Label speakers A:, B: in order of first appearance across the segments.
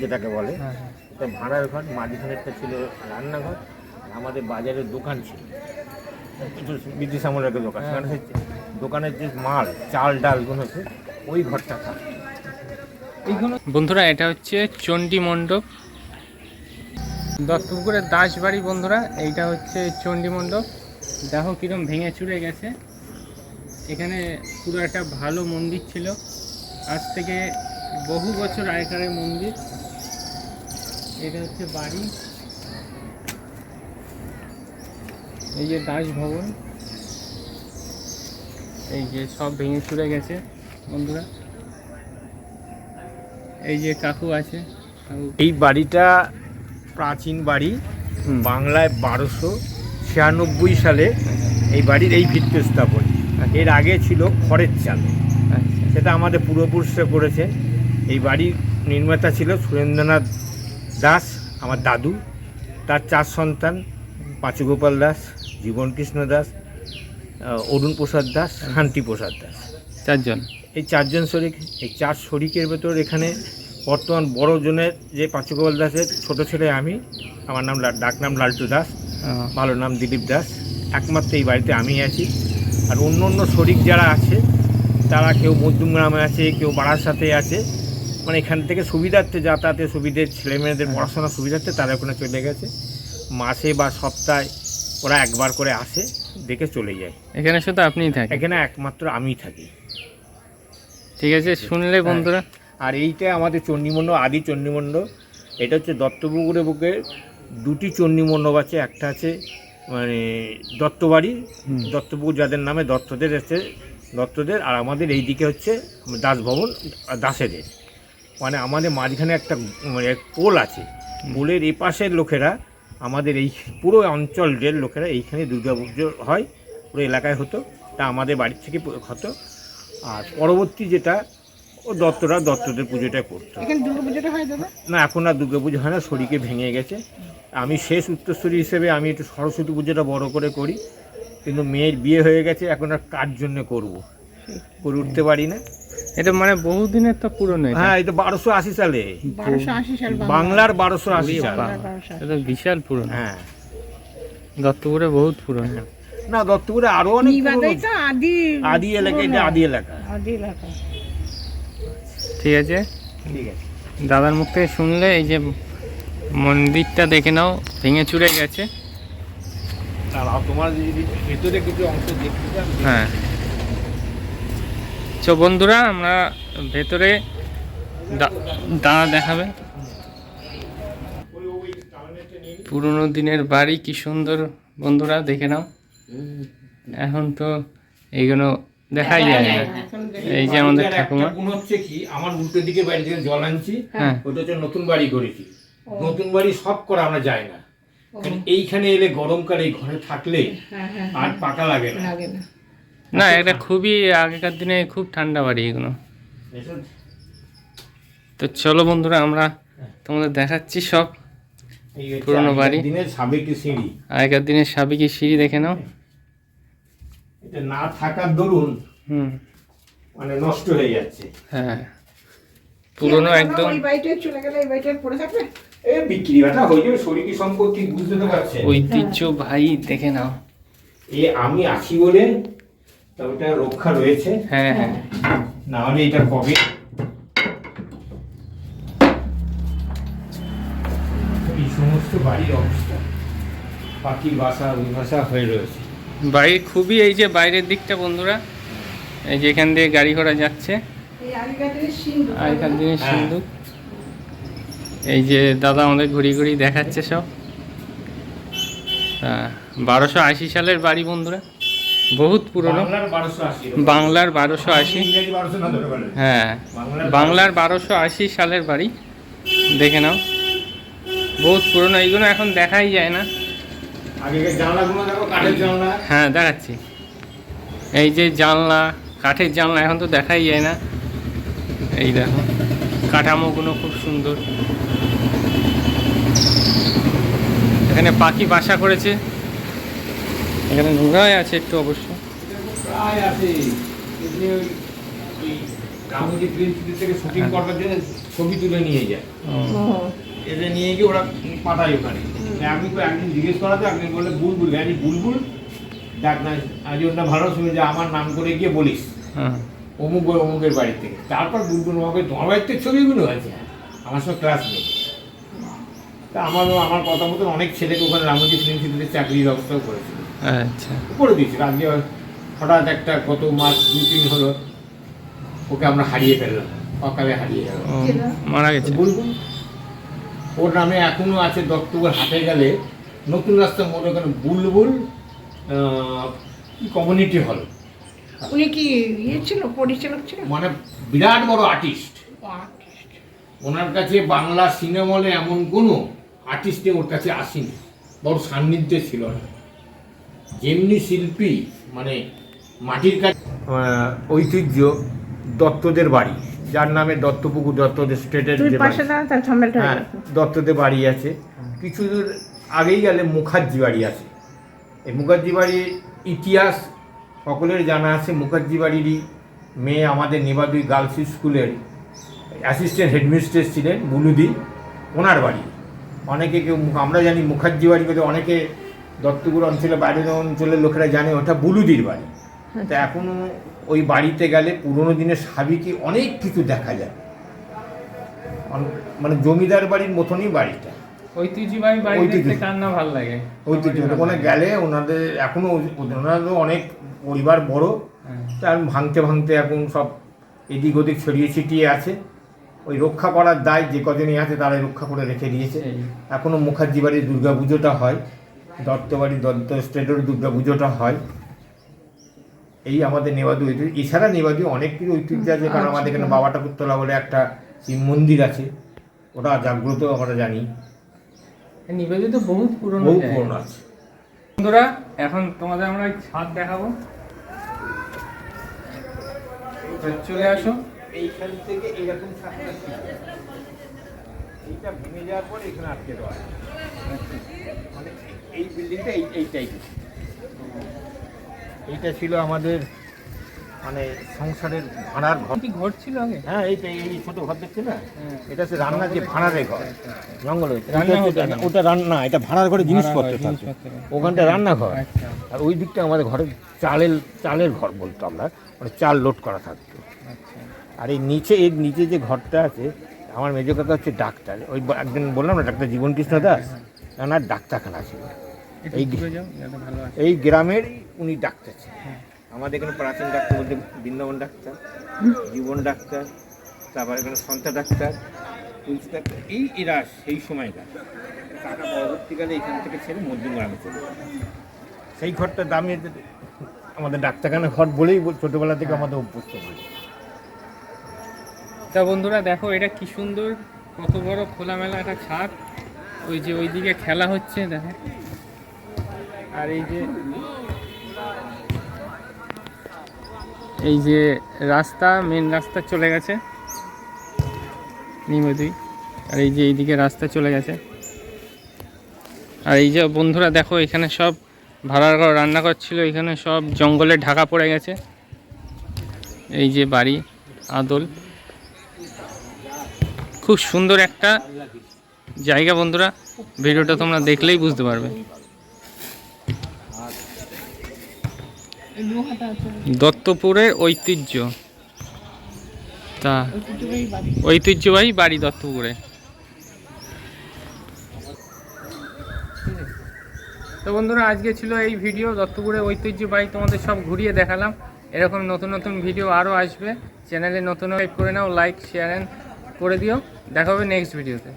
A: যেটাকে বলে
B: হ্যাঁ হ্যাঁ।
A: এটা ভাড়ার ঘর মাঝখানে একটা ছিল রান্নাঘর আমাদের বাজারের দোকান ছিল। কিছু ব্রিটিশ আমলের দোকান সেখানে সেই দোকানের যে মাল চাল ডালগুলো হচ্ছে ওই ঘরটা থাকে
B: এইগুলো বন্ধুরা এটা হচ্ছে চণ্ডী মণ্ডপ। দত্তপুকুরের দাসবাড়ি বন্ধুরা এইটা হচ্ছে চণ্ডী মণ্ডপ। দেখো কিরম ভেঙে চুরে গেছে। এখানে পুরো একটা ভালো মন্দির ছিল। আজ থেকে বহু বছর আগেকারের মন্দির। এটা হচ্ছে বাড়ি। এই যে দাস ভবন। এই যে সব ভেঙে চুরে গেছে বন্ধুরা। এই যে কাকু আছে
A: এই বাড়িটা প্রাচীন বাড়ি বাংলায় বারোশো ছিয়ানব্বই সালে এই বাড়ির এই ভিত্তি স্থাপন। এর আগে ছিল খড়ের চাল।
B: আচ্ছা।
A: সেটা আমাদের পূর্বপুরুষরা করেছে। এই বাড়ির নির্মাতা ছিল সুরেন্দ্রনাথ দাস আমার দাদু তার চার সন্তান পাঁচুগোপাল দাস জীবনকৃষ্ণ দাস অরুণ প্রসাদ দাস শান্তি প্রসাদ দাস।
B: চারজন?
A: এই চারজন শরিক এই চার শরিকের ভেতর এখানে বর্তমান বড় জনের যে পাঁচুগোপাল দাসের ছোট ছেলে আমি আমার নাম ডাক নাম লালটু দাস ভালো নাম দিলীপ দাস একমাত্র এই বাড়িতে আমি আছি। আর অন্য অন্য শরিক যারা আছে তারা কেউ মধ্যমগ্রামে আছে কেউ বাড়ার সাথে আছে মানে এখান থেকে সুবিধার্থে যাতায়াতের সুবিধে ছেলেমেয়েদের পড়াশোনার সুবিধার্থে তারা ওখানে চলে গেছে। মাসে বা সপ্তাহে ওরা একবার করে আসে দেখে চলে যায়।
B: এখানে শুধু আপনিই থাকেন?
A: এখানে একমাত্র আমিই থাকি।
B: ঠিক আছে শুনলে বন্ধুরা।
A: আর এইটা আমাদের চণ্ডীমণ্ডপ আদি চণ্ডীমণ্ডপ। এটা হচ্ছে দত্তপুকুরের বুকে দুটি চণ্ডীমণ্ডপ আছে একটা আছে মানে দত্তবাড়ি। দত্তপুকুর যাদের নামে দত্তদের আছে দত্তদের আর আমাদের এই দিকে হচ্ছে দাসভবন দাসেদের। মানে আমাদের মাঝখানে একটা মানে পোল আছে। পোলের এই পাশের লোকেরা আমাদের এই পুরো অঞ্চলের লোকেরা এইখানে দুর্গা পুজো হয় পুরো এলাকায় হতো তা আমাদের বাড়ির থেকে হতো। আর পরবর্তী যেটা ও দত্তরা দত্তদের পুজোটা করতো।
C: হয়
A: না এখন আর দুর্গা পুজো হয় না শরীকে ভেঙে গেছে। আমি শেষ উত্তরস্বরী হিসেবে আমি একটু সরস্বতী পুজোটা বড় করে করি কিন্তু মেয়ের বিয়ে হয়ে গেছে এখন আর কার জন্য করব? করে উঠতে পারি না।
B: এটা মানে বহুদিনের তো পুরনো
A: হ্যাঁ এটা বারোশো আশি সালে।
C: বারোশো আশি সাল
A: বাংলার বারোশো আশি সাল।
B: এটা বিশাল পুরনো।
A: হ্যাঁ।
B: দত্তপুরে বহুত পুরনো।
A: না দত্তপুরে আরও অনেক পুরনো-
C: আদি
A: আদি এলাকা এটা আদি এলাকা।
C: আদি এলাকা।
B: ঠিক আছে?
A: ঠিক আছে।
B: দাদার মুখ থেকে শুনলে এই যে মন্দিরটা দেখে নাও ভেঙে চুরে গেছে।
A: আর তোমার যদি ভেতরে কিছু অংশ দেখতে
B: হ্যাঁ। তো বন্ধুরা আমরা ভেতরে দা- দাঁড়া দেখাবে। পুরনো দিনের বাড়ি কি সুন্দর বন্ধুরা দেখে নাও। এখন তো এইগুলো দেখাই যায় না। এই যে আমাদের ঠাকুমা।
A: হচ্ছে কি আমার উল্টো দিকে বাড়ি থেকে জল আনছি
B: হ্যাঁ।
A: ওটা হচ্ছে নতুন বাড়ি করেছি। নতুন বাড়ি সব করা আমরা যাই না। এইখানে এলে গরমকালে এই ঘরে থাকলে
C: হ্যাঁ হ্যাঁ
A: আর পাকা লাগে না।
C: লাগে না
B: না এটা খুবই আগেকার দিনে খুব ঠান্ডা বাড়ি এগুলো। তো চলো বন্ধুরা আমরা তোমাদের দেখাচ্ছি সব পুরনো বাড়ি। আগেকার দিনের সাবেকি সিঁড়ি দেখে নাও।
A: এটা না থাকার দরুন
B: হুম।
A: মানে নষ্ট হয়ে যাচ্ছে।
B: হ্যাঁ। পুরনো একদম
C: চলে গেলে এই পড়ে থাকবে?
A: বিক্রি বাটা হয়ে যাবে শরীর সম্পত্তি বুঝতে তো পারছেন?
B: ঐতিহ্য ভাই দেখে নাও।
A: এই আমি আছি বলে তা ওটা রক্ষা রয়েছে।
B: হ্যাঁ হ্যাঁ।
A: না হলে এটা কবে? এই সমস্ত বাড়ির অবস্থা। পাখির বাসা ওই বাসা হয়ে রয়েছে।
B: বাড়ি খুবই এই যে বাইরের দিকটা বন্ধুরা এই যে এখান দিয়ে গাড়ি ঘোড়া যাচ্ছে।
C: এই আগেকার দিনের সিন্ধু
A: হ্যাঁ।
B: এই যে দাদা আমাদের ঘুরি ঘুরি দেখাচ্ছে সব। হ্যাঁ বারোশো আশি সালের বাড়ি বন্ধুরা। বহুত পুরনো।
A: বাংলার বারোশো আশি।
B: হ্যাঁ
A: বাংলার
B: বারোশো আশি সালের বাড়ি। দেখে নাও। বহুত পুরনো এইগুলো এখন দেখাই যায় না। হ্যাঁ দেখাচ্ছি। এই যে জানলা কাঠের জানলা এখন তো দেখাই যায় না। এই দেখো কাঠামোগুলো খুব সুন্দর। এখানে পাখি বাসা করেছে। এখানে নোংরাই আছে একটু অবশ্য।
A: প্রায় আছে। এমনি ওই ওই রামজি ফিল্ম সিটি থেকে শুটিং করবার জন্য ছবি তুলে নিয়ে যায়। এদের নিয়ে গিয়ে ওরা পাঠায় ওখানে। আমি তো একদিন জিজ্ঞেস করাতে একদিন বললে বুলবুল আমি বুলবুল? ডাক না আজ ওটা ভালো শুনে যে আমার নাম করে গিয়ে বলিস।
B: হ্যাঁ।
A: অমুক অমুকের বাড়ি থেকে। তারপর বুলবুল আমাকে তোমার বাড়িতে ছবিগুলো আছে। আমার সব ক্লাস নেই। তা আমারও আমার কথা মতন অনেক ছেলেকে ওখানে রামজি ফিল্ম সিটিতে চাকরির ব্যবস্থাও করেছিল।
B: আচ্ছা।
A: করে দিয়েছিল আজকে হঠাৎ একটা গত মাস তিন হলো ওকে আমরা হারিয়ে ফেললাম অকালে হারিয়ে গেল
B: মারা গেছে।
A: বুলবুল ওর নামে এখনও আছে দত্তপুর হাটে গেলে নতুন রাস্তা মোড় ওখানে বুলবুল কমিউনিটি হল
C: উনি কি ইয়ে ছিল পরিচালক ছিল?
A: মানে বিরাট বড় আর্টিস্ট ওনার কাছে বাংলা সিনেমা হলে এমন কোনো আর্টিস্টে ওর কাছে আসেনি বড় সান্নিধ্যে ছিল না। যেমনি শিল্পী মানে মাটির কাছে ঐতিহ্য দত্তদের বাড়ি। যার নামে দত্তপুকুর দত্তদের স্টেটের যে
C: হয়ে
A: হ্যাঁ দত্তদের বাড়ি আছে। কিছু দূর আগেই গেলে মুখার্জি বাড়ি আছে। এই মুখার্জি বাড়ির ইতিহাস সকলের জানা আছে। মুখার্জি বাড়িরই মেয়ে আমাদের নেবাদুই গার্লস স্কুলের অ্যাসিস্ট্যান্ট হেডমিস্ট্রেস ছিলেন বুলুদি। ওনার বাড়ি। অনেকে কেউ আমরা জানি মুখার্জি বাড়ি বলে অনেকে দত্তপুর অঞ্চলে বাইরের অঞ্চলের লোকেরা জানে ওটা বুলুদির বাড়ি। তা এখনও ওই বাড়িতে গেলে পুরোনো দিনের সাবিকে অনেক কিছু দেখা যায়। মানে জমিদার বাড়ির মতনই বাড়িটা।
B: ঐতিহ্যবাহী বাড়ি দেখতে কার না ভালো লাগে?
A: ঐতিহ্য। ওখানে গেলে ওনাদের এখনও ওনাদের অনেক পরিবার বড়।
B: হ্যাঁ।
A: তার ভাঙতে ভাঙতে এখন সব এদিক ওদিক ছড়িয়ে ছিটিয়ে আছে। ওই রক্ষা করার দায় যে কজনই আছে তারাই রক্ষা করে রেখে দিয়েছে। এখনও মুখার্জি বাড়ির দুর্গা পুজোটা হয়। দত্ত বাড়ির দত্ত স্টেটের দুর্গা পুজোটা হয়। এই আমাদের নেবাদু ঐতিহ্য এছাড়া নেবাদু অনেক কিছু ঐতিহ্য আছে কারণ আমাদের এখানে বাবা ঠাকুরতলা বলে একটা শিব মন্দির আছে। ওটা জাগ্রত আমরা জানি।
B: এই তো বহুত পুরনো
A: বহু পুরনো আছে।
B: বন্ধুরা এখন তোমাদের আমরা ছাদ দেখাবো। চলে আসো।
A: এইখান থেকে এইরকম সাতটা ছিল এইটা ভেঙে যাওয়ার পর এখানে আটকে দেওয়া। মানে এই বিল্ডিংটা এই এই টাইপের এইটা ছিল আমাদের মানে সংসারের ভাড়ার ঘর।
B: ঘর ছিল আগে?
A: হ্যাঁ এইটা এই ছোট ঘর দেখছি না?
B: হ্যাঁ।
A: এটা হচ্ছে রান্নার যে ভাড়ারের ঘর। জঙ্গল ওটা হচ্ছে-
B: হতো না।
A: ওটা রান্না এটা ভাড়ার ঘরে জিনিসপত্র
B: জিনিসপত্র।
A: ওখানটা রান্নাঘর
B: আচ্ছা।
A: আর ওই দিকটা আমাদের ঘরে চালের চালের ঘর বলতো আমরা। মানে চাল লোড করা থাকতো।
B: আচ্ছা।
A: আর এই নিচে এর নিচে যে ঘরটা আছে আমার মেজো কাকা হচ্ছে ডাক্তার। ওই একদিন বললাম না ডাক্তার জীবন কৃষ্ণ দাস? ওনার ডাক্তারখানা ছিল। এই এই গ্রামের উনি ডাক্তার ছিলেন। আমাদের এখানে প্রাচীন ডাক্তার বলতে বৃন্দাবন ডাক্তার জীবন ডাক্তার তারপর এখানে সন্তা ডাক্তার তুলসী ডাক্তার এই এরা সেই সময়কার। কাকা পরবর্তীকালে এখান থেকে ছেড়ে মধ্যমগ্রামে চলে সেই ঘরটা দামি আমাদের ডাক্তারখানা ঘর বলেই ছোটোবেলা থেকে আমাদের অভ্যস্ত হয়েছে
B: তা বন্ধুরা দেখো এটা কি সুন্দর কত বড় খোলামেলা একটা ছাদ। ওই যে ওইদিকে খেলা হচ্ছে, দেখো। আর এই যে এই যে রাস্তা মেন রাস্তা চলে গেছে। নিমেদুই আর এই যে এইদিকে রাস্তা চলে গেছে। আর এই যে বন্ধুরা, দেখো, এখানে সব ভাড়ার ঘর রান্না করছিল এখানে সব জঙ্গলে ঢাকা পড়ে গেছে। এই যে বাড়ি, আদল। খুব সুন্দর একটা জায়গা বন্ধুরা, ভিডিওটা তোমরা দেখলেই বুঝতে পারবে। দত্তপুরের ঐতিহ্য। তা,
C: ঐতিহ্যবাহী বাড়ি
B: দত্তপুরে। তো বন্ধুরা, আজকে ছিল এই ভিডিও, দত্তপুরের ঐতিহ্যবাহী তোমাদের সব ঘুরিয়ে দেখালাম। এরকম নতুন নতুন ভিডিও আরও আসবে। চ্যানেলে নতুন করে নাও লাইক, শেয়ার করে দিও। দেখা হবে নেক্সট ভিডিওতে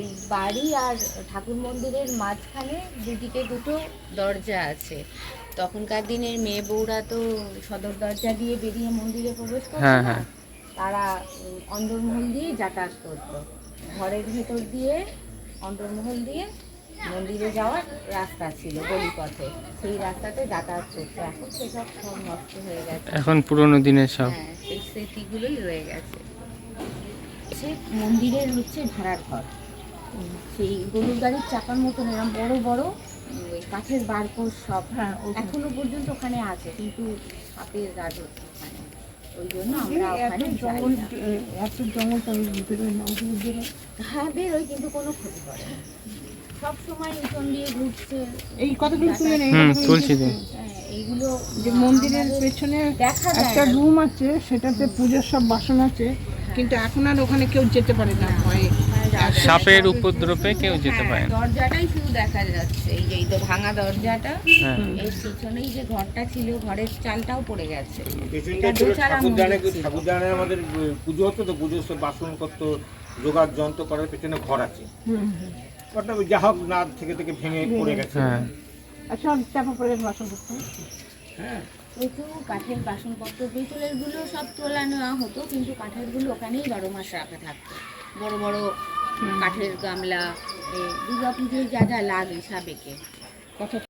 D: এই বাড়ি আর ঠাকুর মন্দিরের মাঝখানে দুদিকে দুটো দরজা আছে। তখনকার দিনের মেয়ে বউরা তো সদর দরজা দিয়ে বেরিয়ে মন্দিরে প্রবেশ করতো
B: হ্যাঁ,
D: না।
B: হ্যাঁ।
D: তারা অন্দরমহল দিয়ে যাতায়াত করতো। ঘরের ভেতর দিয়ে অন্দরমহল দিয়ে মন্দিরে যাওয়ার রাস্তা ছিল গলিপথে। সেই রাস্তাতে যাতায়াত করতো। এখন সেসব সব নষ্ট হয়ে গেছে।
B: এখন পুরোনো দিনের সব।
D: হ্যাঁ সেই স্মৃতিগুলোই রয়ে গেছে। হচ্ছে মন্দিরের হচ্ছে ভাড়ার ঘর সেই গরুর গাড়ির চাকার মতন এরকম বড় বড় ওই কাঠের বারকোষ সব
C: হ্যাঁ,
D: এখনও পর্যন্ত ওখানে আছে কিন্তু সাপের রাজ হচ্ছে ওখানে। ওই জন্য আমরা ওখানে যাই
C: এত জঙ্গল টঙ্গল বেরোয় না ওগুলো বেরোয়।
D: হ্যাঁ? বেরোয় কিন্তু কোনো ক্ষতি করে সব সময় উঠোন দিয়ে ঘুরছে।
C: এই কথাগুলো তুলে নেই
B: তুলছি
D: হ্যাঁ, এইগুলো
C: যে মন্দিরের পেছনে
D: দেখা
C: একটা রুম আছে সেটাতে পুজোর সব বাসন আছে কিন্তু এখন আর ওখানে কেউ যেতে পারে না ভয়ে।
B: সাপের উপদ্রবে কেউ যেতে পারে
D: হ্যাঁ, দরজাটাই শুধু দেখা যাচ্ছে। এই যে এই তো ভাঙা দরজাটা
B: হ্যাঁ।
D: এর পিছনেই যে ঘরটা ছিল ঘরের চালটাও পড়ে গেছে।
A: ঠাকুরদানে। ঠাকুরদানে আমাদের পুজো হতো তো পুজোর সব বাসনপত্র জোগাড় যন্ত্র করার পেছনে ঘর আছে। ওটা যা হোক না থেকে থেকে ভেঙে পড়ে গেছে।
B: হ্যাঁ।
C: আচ্ছা চাপা পড়ে গেছে বাসন করতে
A: হ্যাঁ
D: কাঠের বাসনপত্র পিতলেরগুলো সব তোলা নেওয়া হতো কিন্তু কাঠেরগুলো ওখানেই বারো মাস রাখা থাকতো। বড় বড় কাঠের গামলা দুর্গা পুজোয় যা যা লাগে সাবেকে।
C: কথা